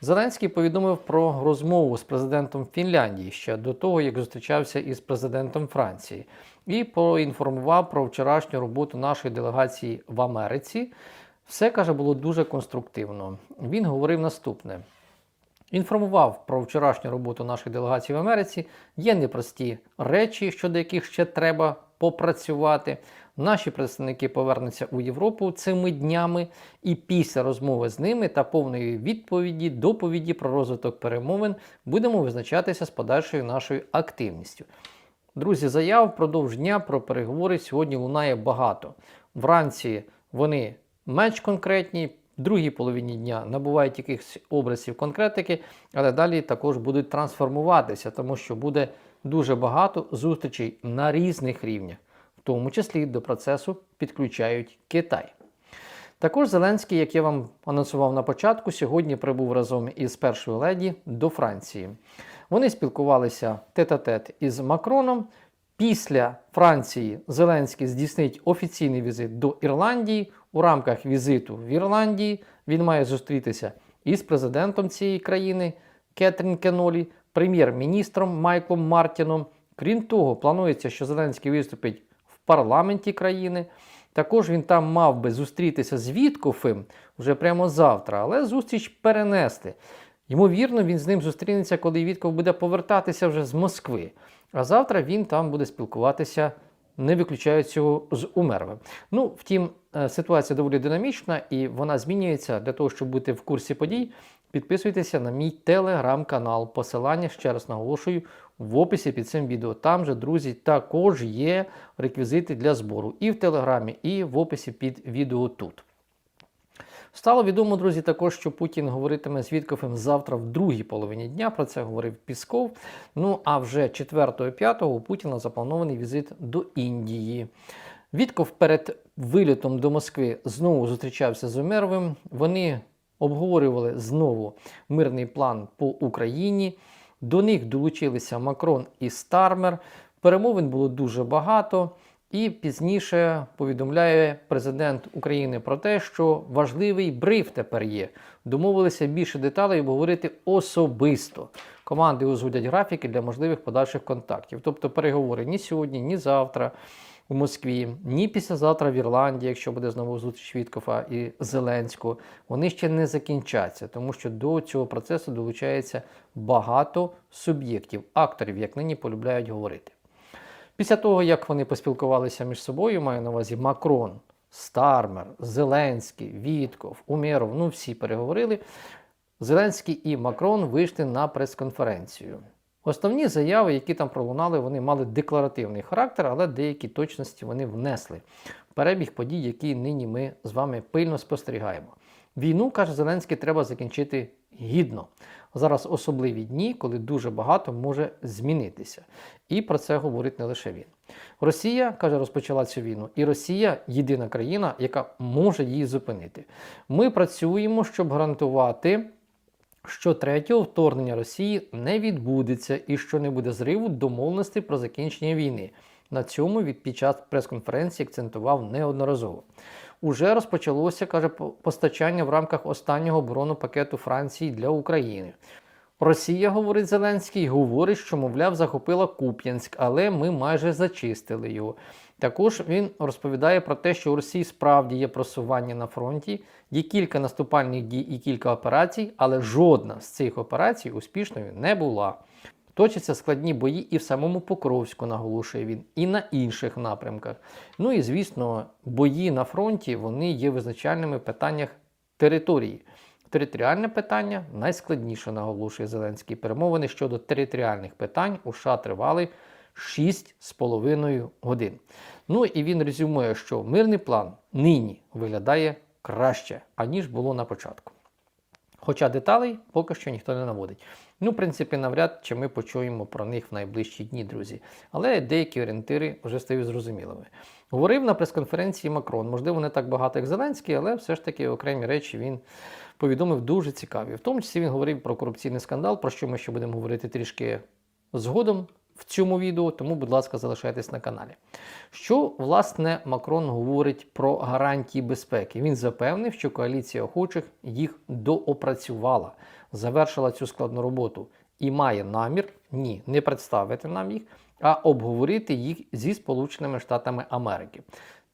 Зеленський повідомив про розмову з президентом Фінляндії ще до того, як зустрічався із президентом Франції, і поінформував про вчорашню роботу нашої делегації в Америці. Все каже було дуже конструктивно. Він говорив наступне: інформував про вчорашню роботу нашої делегації в Америці. Є непрості речі, щодо яких ще треба попрацювати. Наші представники повернуться у Європу цими днями, і після розмови з ними та повної відповіді, доповіді про розвиток перемовин будемо визначатися з подальшою нашою активністю. Друзі, заяв впродовж дня про переговори сьогодні лунає багато. Вранці вони менш конкретні, в другій половині дня набувають якихось образів конкретики, але далі також будуть трансформуватися, тому що буде дуже багато зустрічей на різних рівнях, в тому числі до процесу підключають Китай. Також Зеленський, як я вам анонсував на початку, сьогодні прибув разом із першою леді до Франції. Вони спілкувалися тет-а-тет із Макроном. Після Франції Зеленський здійснить офіційний візит до Ірландії. У рамках візиту в Ірландії він має зустрітися із президентом цієї країни Кетрін Кенолі, прем'єр-міністром Майклом Мартіном. Крім того, планується, що Зеленський виступить в парламенті країни. Також він там мав би зустрітися з Віткофем вже прямо завтра, але зустріч перенести. Ймовірно, він з ним зустрінеться, коли Вітков буде повертатися вже з Москви. А завтра він там буде спілкуватися, не виключають цього з Умеровим. Ну, втім, е, ситуація доволі динамічна і вона змінюється для того, щоб бути в курсі подій. Підписуйтеся на мій телеграм-канал. Посилання ще раз наголошую в описі під цим відео. Там же, друзі, також є реквізити для збору і в телеграмі, і в описі під відео тут. Стало відомо, друзі, також, що Путін говоритиме з Віткофем завтра в другій половині дня. Про це говорив Пісков. Ну а вже 4-5 у Путіна запланований візит до Індії. Вітков перед вилітом до Москви знову зустрічався з Умеровим. Вони обговорювали знову мирний план по Україні. До них долучилися Макрон і Стармер. Перемовин було дуже багато. І пізніше повідомляє президент України про те, що важливий бриф тепер є. Домовилися більше деталей обговорити особисто. Команди узгодять графіки для можливих подальших контактів. Тобто переговори ні сьогодні, ні завтра у Москві, ні післязавтра в Ірландії, якщо буде знову зустріч Віткофа і Зеленського, вони ще не закінчаться, тому що до цього процесу долучається багато суб'єктів, акторів, як нині полюбляють говорити. Після того, як вони поспілкувалися між собою, маю на увазі Макрон, Стармер, Зеленський, Вітков, Умєров, ну всі переговорили. Зеленський і Макрон вийшли на прес-конференцію. Основні заяви, які там пролунали, вони мали декларативний характер, але деякі точності вони внесли в перебіг подій, які нині ми з вами пильно спостерігаємо. Війну, каже Зеленський, треба закінчити гідно. Зараз особливі дні, коли дуже багато може змінитися. І про це говорить не лише він. Росія, каже, розпочала цю війну, і Росія єдина країна, яка може її зупинити. Ми працюємо, щоб гарантувати. Що третього вторгнення Росії не відбудеться і що не буде зриву домовленостей про закінчення війни. На цьому від під час прес-конференції акцентував неодноразово. Уже розпочалося, каже, постачання в рамках останнього оборонного Франції для України. Росія, говорить Зеленський, говорить, що, мовляв, захопила Куп'янськ, але ми майже зачистили його. Також він розповідає про те, що у Росії справді є просування на фронті, є кілька наступальних дій і кілька операцій, але жодна з цих операцій успішною не була. Точаться складні бої і в самому Покровську, наголошує він, і на інших напрямках. Ну і звісно, бої на фронті вони є визначальними в питаннях території. Територіальне питання найскладніше наголошує Зеленський. Перемовини щодо територіальних питань у США тривали 6,5 годин. Ну і він резюмує, що мирний план нині виглядає краще, аніж було на початку. Хоча деталей поки що ніхто не наводить. Ну, в принципі, навряд чи ми почуємо про них в найближчі дні, друзі. Але деякі орієнтири вже стають зрозумілими. Говорив на прес-конференції Макрон, можливо, не так багато, як Зеленський, але все ж таки окремі речі він повідомив дуже цікаві. В тому числі він говорив про корупційний скандал, про що ми ще будемо говорити трішки згодом в цьому відео, тому, будь ласка, залишайтесь на каналі. Що, власне, Макрон говорить про гарантії безпеки? Він запевнив, що коаліція охочих їх доопрацювала. завершила цю складну роботу і має намір ні, не представити нам їх, а обговорити їх зі Сполученими Штатами Америки.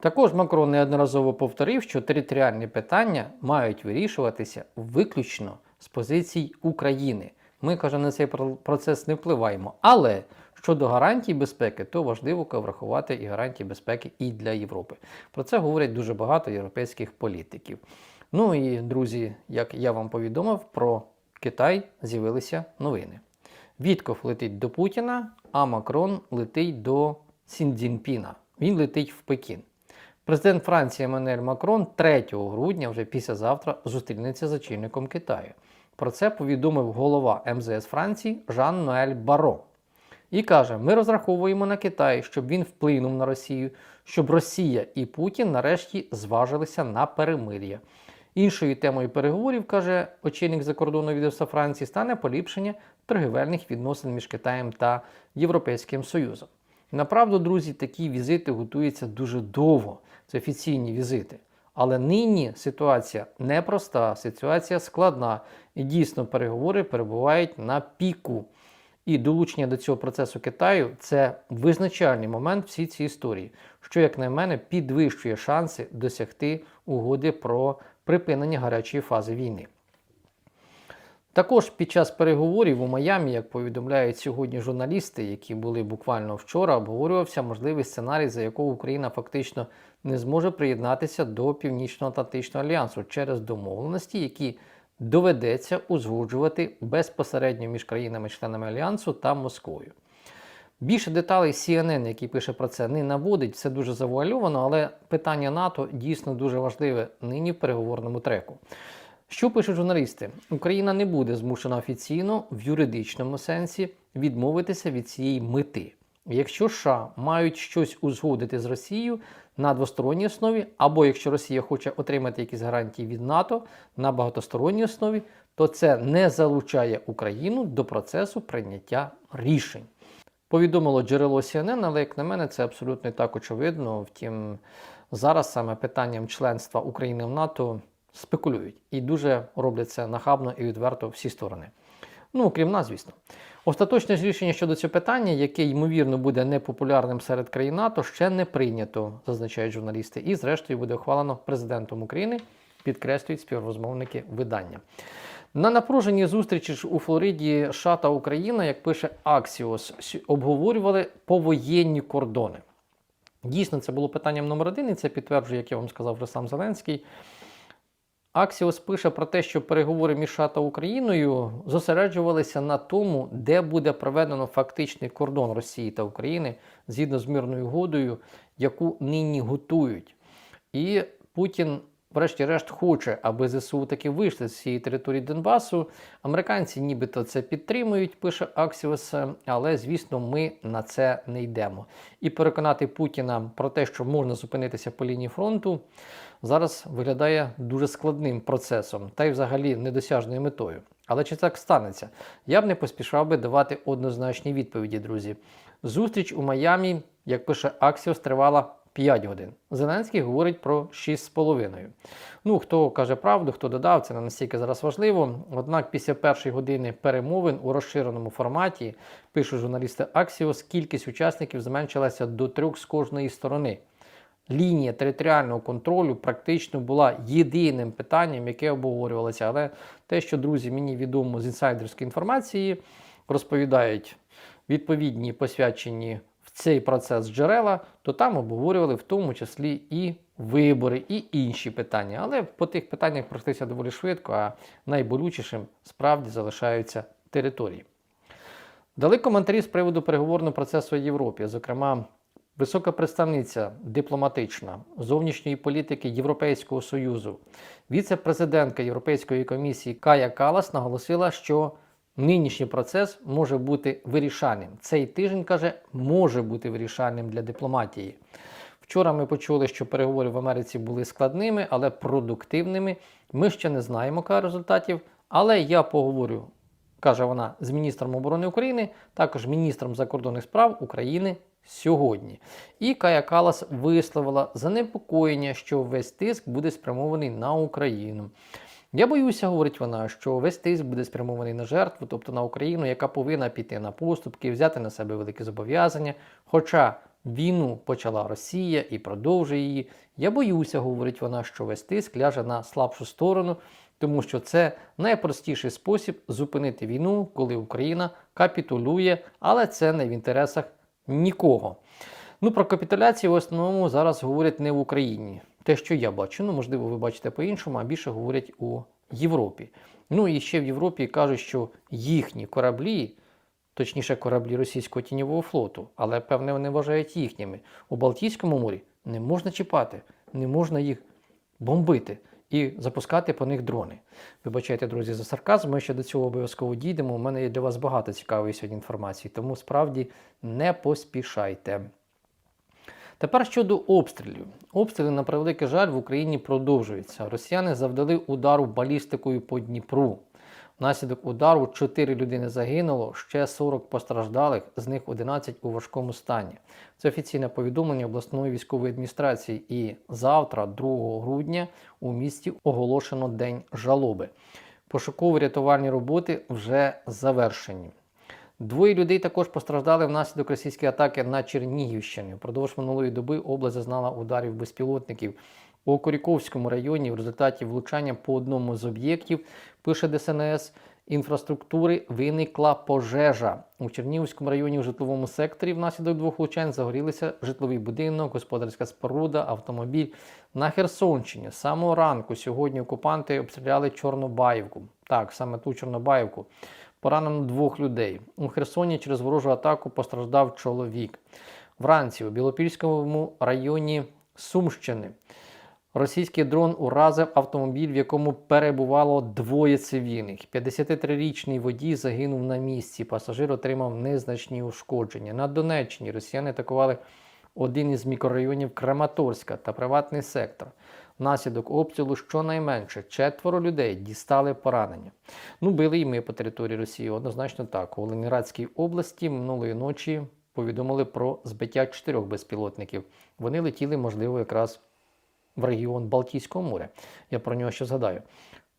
Також Макрон неодноразово повторив, що територіальні питання мають вирішуватися виключно з позицій України. Ми каже, на цей про- процес не впливаємо. Але щодо гарантій безпеки, то важливо врахувати і гарантії безпеки і для Європи. Про це говорять дуже багато європейських політиків. Ну і друзі, як я вам повідомив, про Китай з'явилися новини. Вітков летить до Путіна, а Макрон летить до Сіндзінпіна. Він летить в Пекін. Президент Франції Еммануель Макрон 3 грудня, вже післязавтра, зустрінеться з очільником Китаю. Про це повідомив голова МЗС Франції Жан Ноель Баро. І каже: ми розраховуємо на Китай, щоб він вплинув на Росію, щоб Росія і Путін нарешті зважилися на перемир'я. Іншою темою переговорів, каже очільник закордонного відомства Франції, стане поліпшення торгівельних відносин між Китаєм та Європейським Союзом. Направду, друзі, такі візити готуються дуже довго. Це офіційні візити. Але нині ситуація непроста, ситуація складна, і дійсно переговори перебувають на піку. І долучення до цього процесу Китаю це визначальний момент всій цій історії, що, як на мене, підвищує шанси досягти угоди про припинення гарячої фази війни. Також під час переговорів у Майамі, як повідомляють сьогодні журналісти, які були буквально вчора, обговорювався можливий сценарій, за якого Україна фактично не зможе приєднатися до Північно-Атлантичного альянсу через домовленості, які доведеться узгоджувати безпосередньо між країнами-членами альянсу та Москвою. Більше деталей CNN, який пише про це, не наводить, все дуже завуальовано, але питання НАТО дійсно дуже важливе нині в переговорному треку. Що пишуть журналісти? Україна не буде змушена офіційно в юридичному сенсі відмовитися від цієї мети. Якщо США мають щось узгодити з Росією на двосторонній основі, або якщо Росія хоче отримати якісь гарантії від НАТО на багатосторонній основі, то це не залучає Україну до процесу прийняття рішень. Повідомило джерело CNN, але як на мене, це абсолютно і так очевидно. Втім, зараз саме питанням членства України в НАТО спекулюють і дуже роблять це нахабно і відверто всі сторони. Ну, крім нас, звісно. Остаточне рішення щодо цього питання, яке ймовірно буде непопулярним серед країн НАТО, ще не прийнято, зазначають журналісти, і зрештою буде ухвалено президентом України, підкреслюють співрозмовники видання. На напруженій зустрічі ж у Флориді США та Україна, як пише Axios, обговорювали повоєнні кордони. Дійсно, це було питанням номер один, і це підтверджує, як я вам сказав, вже Зеленський. Аксіос пише про те, що переговори між США та Україною зосереджувалися на тому, де буде проведено фактичний кордон Росії та України згідно з мирною угодою, яку нині готують. І Путін, врешті-решт, хоче, аби ЗСУ таки вийшли з цієї території Донбасу. Американці нібито це підтримують, пише Аксіос, але звісно, ми на це не йдемо. І переконати Путіна про те, що можна зупинитися по лінії фронту, зараз виглядає дуже складним процесом та й взагалі недосяжною метою. Але чи так станеться? Я б не поспішав би давати однозначні відповіді, друзі. Зустріч у Майамі, як пише Аксіос, тривала 5 годин. Зеленський говорить про 6,5. Ну, хто каже правду, хто додав, це не настільки зараз важливо. Однак після першої години перемовин у розширеному форматі, пишуть журналісти Аксіос, кількість учасників зменшилася до трьох з кожної сторони. Лінія територіального контролю практично була єдиним питанням, яке обговорювалося. Але те, що друзі, мені відомо з інсайдерської інформації, розповідають відповідні посвячені цей процес джерела, то там обговорювали в тому числі і вибори, і інші питання. Але по тих питаннях пройтися доволі швидко, а найболючішим справді залишаються території. Дали коментарі з приводу переговорного процесу в Європі, зокрема. Висока представниця дипломатична зовнішньої політики Європейського Союзу, віце-президентка Європейської комісії Кая Калас наголосила, що нинішній процес може бути вирішальним. Цей тиждень каже, може бути вирішальним для дипломатії. Вчора ми почули, що переговори в Америці були складними, але продуктивними. Ми ще не знаємо каже, результатів, але я поговорю, каже вона, з міністром оборони України, також міністром закордонних справ України сьогодні. І Кая Калас висловила занепокоєння, що весь тиск буде спрямований на Україну. Я боюся, говорить вона, що весь тиск буде спрямований на жертву, тобто на Україну, яка повинна піти на поступки, взяти на себе великі зобов'язання. Хоча війну почала Росія і продовжує її. Я боюся, говорить вона, що весь тиск ляже на слабшу сторону, тому що це найпростіший спосіб зупинити війну, коли Україна капітулює, але це не в інтересах нікого. Ну, про капітуляцію в основному зараз говорять не в Україні. Те, що я бачу, ну можливо, ви бачите по-іншому, а більше говорять у Європі. Ну і ще в Європі кажуть, що їхні кораблі, точніше кораблі російського тіньового флоту, але певне вони вважають їхніми. У Балтійському морі не можна чіпати, не можна їх бомбити і запускати по них дрони. Вибачайте, друзі, за сарказм. Ми ще до цього обов'язково дійдемо. У мене є для вас багато цікавої сьогодні інформації, тому справді не поспішайте. Тепер щодо обстрілів. Обстріли, на превеликий жаль, в Україні продовжуються. Росіяни завдали удару балістикою по Дніпру. Внаслідок удару 4 людини загинуло, ще 40 постраждалих, з них 11 у важкому стані. Це офіційне повідомлення обласної військової адміністрації. І завтра, 2 грудня, у місті оголошено День жалоби. Пошуково-рятувальні роботи вже завершені. Двоє людей також постраждали внаслідок російської атаки на Чернігівщині. Впродовж минулої доби область зазнала ударів безпілотників. У Коріковському районі в результаті влучання по одному з об'єктів, пише ДСНС, інфраструктури виникла пожежа. У Чернігівському районі у житловому секторі внаслідок двох влучань загорілися житловий будинок, господарська споруда, автомобіль. На Херсонщині з самого ранку сьогодні окупанти обстріляли Чорнобаївку. Так, саме ту Чорнобаївку. Поранено двох людей. У Херсоні через ворожу атаку постраждав чоловік. Вранці у Білопільському районі Сумщини російський дрон уразив автомобіль, в якому перебувало двоє цивільних. 53-річний водій загинув на місці. Пасажир отримав незначні ушкодження. На Донеччині росіяни атакували один із мікрорайонів Краматорська та приватний сектор. Внаслідок обстрілу щонайменше четверо людей дістали поранення. Ну, били і ми по території Росії, однозначно так. У Ленінградській області минулої ночі повідомили про збиття чотирьох безпілотників. Вони летіли, можливо, якраз в регіон Балтійського моря. Я про нього ще згадаю.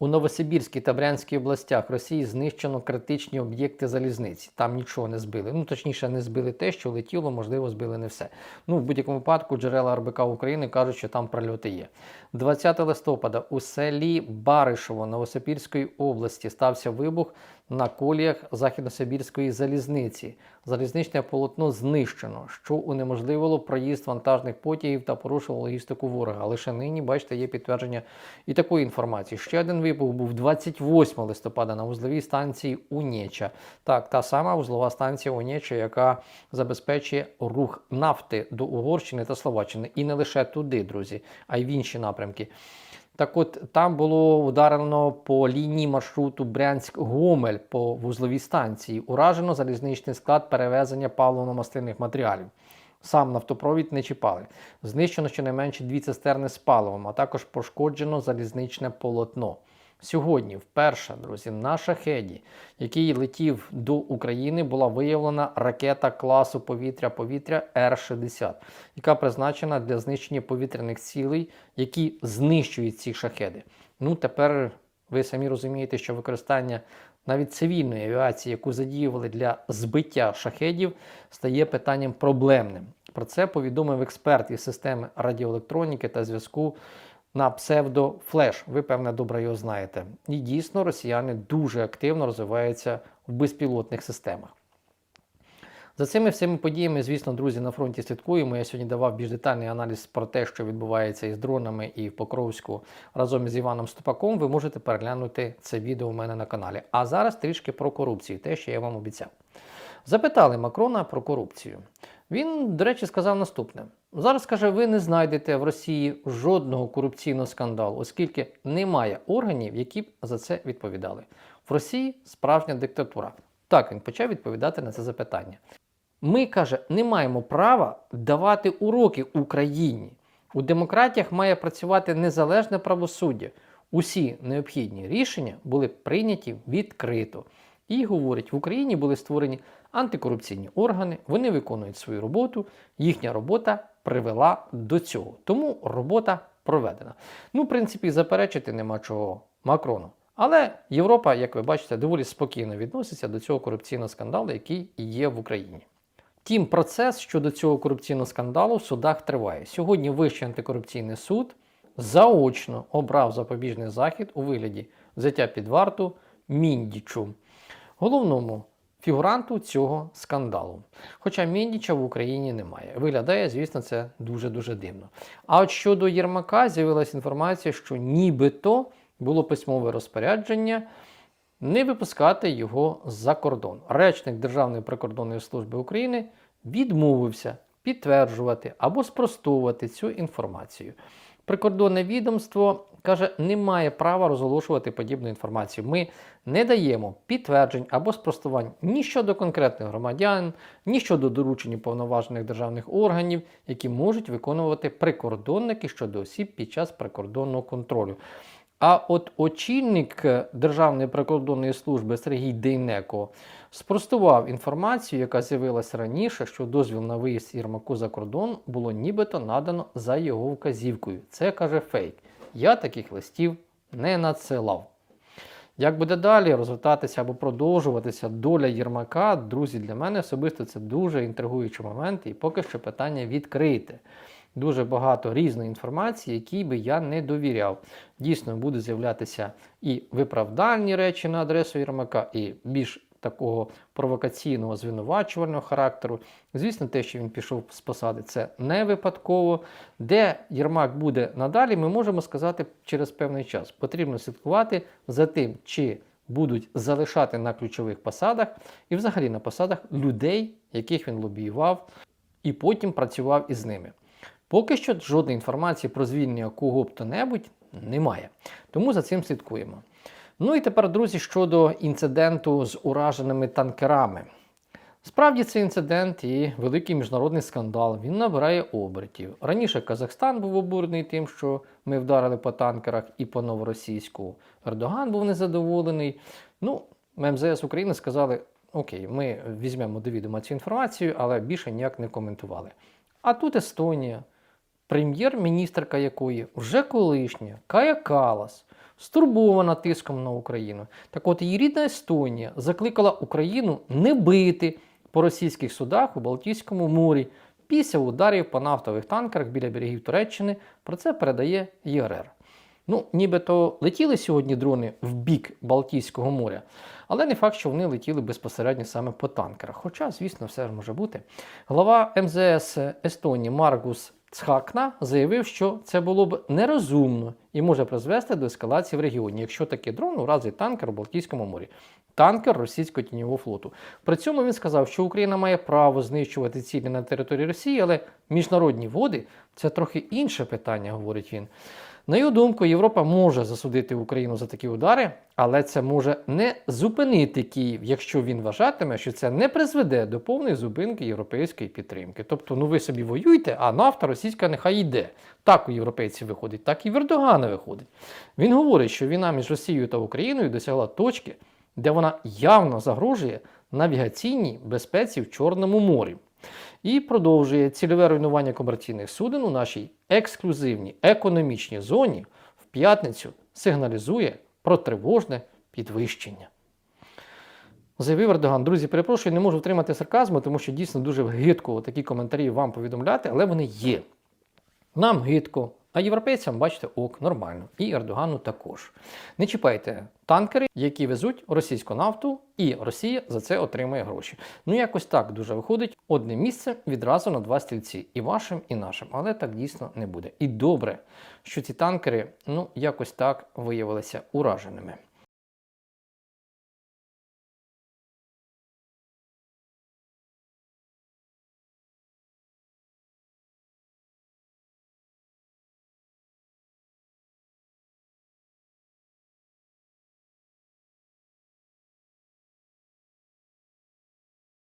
У Новосибірській та Брянській областях Росії знищено критичні об'єкти залізниці. Там нічого не збили. Ну, точніше, не збили те, що летіло, можливо, збили не все. Ну, в будь-якому випадку, джерела РБК України кажуть, що там прольоти є. 20 листопада у селі Баришово Новосибірської області стався вибух на коліях Західносибірської залізниці. Залізничне полотно знищено, що унеможливило проїзд вантажних потягів та порушило логістику ворога. Лише нині, бачите, є підтвердження і такої інформації. Ще один вибух був 28 листопада на вузловій станції Унєча. Так, та сама вузлова станція Унєча, яка забезпечує рух нафти до Угорщини та Словаччини. І не лише туди, друзі, а й в інші напрямки. Так от там було ударено по лінії маршруту Брянськ-Гомель по вузловій станції. Уражено залізничний склад перевезення паливно-мастильних матеріалів. Сам нафтопровід не чіпали. Знищено щонайменше дві цистерни з паливом, а також пошкоджено залізничне полотно. Сьогодні, вперше, друзі, на шахеді, який летів до України, була виявлена ракета класу повітря-повітря Р-60, яка призначена для знищення повітряних цілей, які знищують ці шахеди. Ну, тепер ви самі розумієте, що використання навіть цивільної авіації, яку задіювали для збиття шахедів, стає питанням проблемним. Про це повідомив експерт із системи радіоелектроніки та зв'язку на псевдофлеш. Ви, певне, добре його знаєте. І дійсно росіяни дуже активно розвиваються в безпілотних системах. За цими всіми подіями, звісно, друзі, на фронті слідкуємо. Я сьогодні давав більш детальний аналіз про те, що відбувається із дронами і в Покровську разом із Іваном Ступаком. Ви можете переглянути це відео у мене на каналі. А зараз трішки про корупцію, те, що я вам обіцяв. Запитали Макрона про корупцію. Він, до речі, сказав наступне: зараз каже, ви не знайдете в Росії жодного корупційного скандалу, оскільки немає органів, які б за це відповідали. В Росії справжня диктатура. Так він почав відповідати на це запитання. Ми каже, не маємо права давати уроки Україні. У демократіях має працювати незалежне правосуддя. Усі необхідні рішення були прийняті відкрито. І говорить, в Україні були створені антикорупційні органи, вони виконують свою роботу, їхня робота привела до цього. Тому робота проведена. Ну, в принципі, заперечити нема чого. Макрону. Але Європа, як ви бачите, доволі спокійно відноситься до цього корупційного скандалу, який є в Україні. Втім, процес щодо цього корупційного скандалу в судах триває. Сьогодні Вищий антикорупційний суд заочно обрав запобіжний захід у вигляді взяття під варту Міндічу, головному фігуранту цього скандалу. Хоча Міндіча в Україні немає. Виглядає, звісно, це дуже-дуже дивно. А от щодо Єрмака з'явилася інформація, що нібито було письмове розпорядження не випускати його за кордон. Речник Державної прикордонної служби України відмовився підтверджувати або спростовувати цю інформацію. Прикордонне відомство каже, не має права розголошувати подібну інформацію. Ми не даємо підтверджень або спростувань ні щодо конкретних громадян, ні щодо доручень повноважених державних органів, які можуть виконувати прикордонники щодо осіб під час прикордонного контролю. А от очільник Державної прикордонної служби Сергій Дейнеко спростував інформацію, яка з'явилася раніше, що дозвіл на виїзд Єрмаку за кордон було нібито надано за його вказівкою. Це каже фейк. Я таких листів не надсилав. Як буде далі розвертатися або продовжуватися доля Єрмака, друзі, для мене особисто це дуже інтригуючий момент, і поки що питання відкрите. Дуже багато різної інформації, якій би я не довіряв. Дійсно, будуть з'являтися і виправдальні речі на адресу Єрмака, і більш такого провокаційного звинувачувального характеру. Звісно, те, що він пішов з посади, це не випадково. Де Єрмак буде надалі, ми можемо сказати через певний час. Потрібно слідкувати за тим, чи будуть залишати на ключових посадах і взагалі на посадах людей, яких він лобіював, і потім працював із ними. Поки що жодної інформації про звільнення кого б то небудь немає. Тому за цим слідкуємо. Ну і тепер, друзі, щодо інциденту з ураженими танкерами. Справді, цей інцидент і великий міжнародний скандал він набирає обертів. Раніше Казахстан був обурений тим, що ми вдарили по танкерах і по новоросійську. Ердоган був незадоволений. Ну, МЗС України сказали: Окей, ми візьмемо до відома цю інформацію, але більше ніяк не коментували. А тут Естонія, прем'єр-міністрка якої вже колишня Кая Калас, стурбована тиском на Україну. Так от її рідна Естонія закликала Україну не бити по російських судах у Балтійському морі після ударів по нафтових танкерах біля берегів Туреччини. Про це передає ЄРР. Ну, нібито летіли сьогодні дрони в бік Балтійського моря, але не факт, що вони летіли безпосередньо саме по танкерах. Хоча, звісно, все ж може бути. Глава МЗС Естонії Маргус Цхакна заявив, що це було б нерозумно і може призвести до ескалації в регіоні, якщо такий дрон уразить танкер у Балтійському морі, танкер російського тіньового флоту. При цьому він сказав, що Україна має право знищувати цілі на території Росії, але міжнародні води це трохи інше питання, говорить він. На його думку, Європа може засудити Україну за такі удари, але це може не зупинити Київ, якщо він вважатиме, що це не призведе до повної зупинки європейської підтримки. Тобто, ну ви собі воюєте, а нафта російська нехай йде. Так у європейців виходить, так і в Ердогана виходить. Він говорить, що війна між Росією та Україною досягла точки, де вона явно загрожує навігаційній безпеці в Чорному морі. І продовжує цільове руйнування комерційних суден у нашій ексклюзивній економічній зоні в п'ятницю сигналізує про тривожне підвищення. Заявив Ердоган. Друзі, перепрошую, не можу втримати сарказму, тому що дійсно дуже гидко такі коментарі вам повідомляти, але вони є. Нам гидко, а європейцям, бачите, ок, нормально. І Ердогану також. Не чіпайте танкери, які везуть російську нафту, і Росія за це отримує гроші. Ну, якось так дуже виходить одне місце відразу на два стільці. І вашим, і нашим. Але так дійсно не буде. І добре, що ці танкери, ну, якось так виявилися ураженими.